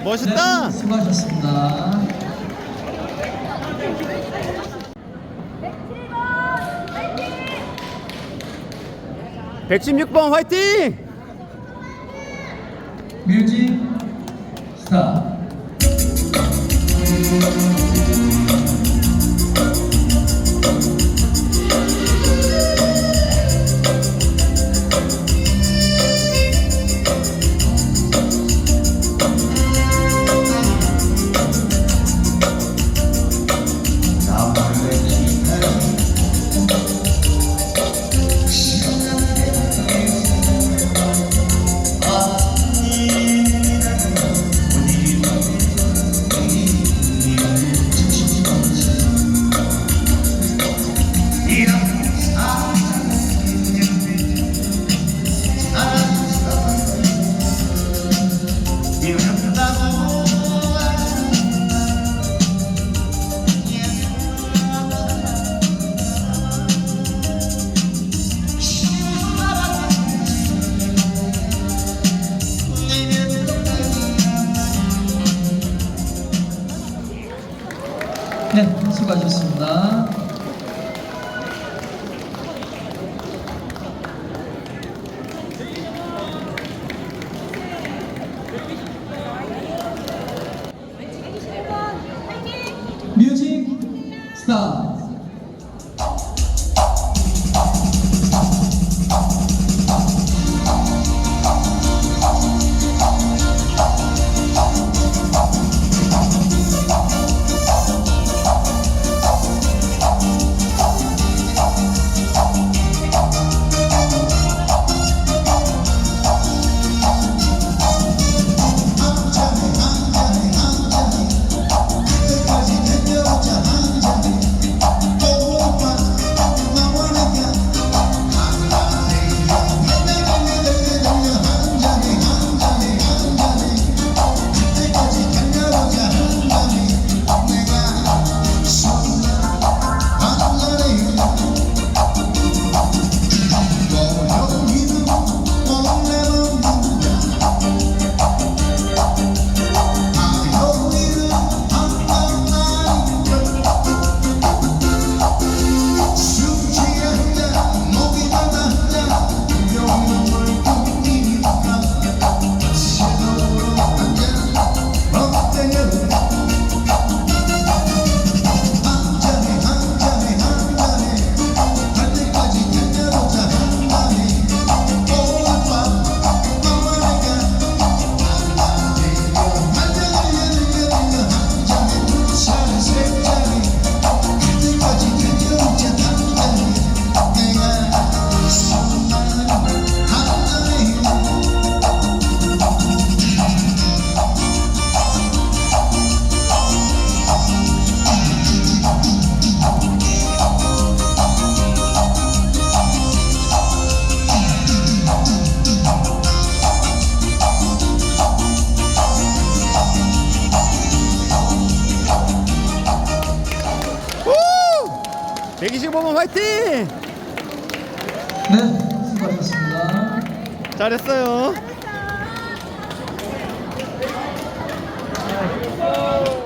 우! 멋있다. 네, 수고하셨습니다. 116번 화이팅! 뮤직 스타. 네, 수고하셨습니다. 화이팅! 네, 수고하셨습니다. 잘했어요. 어,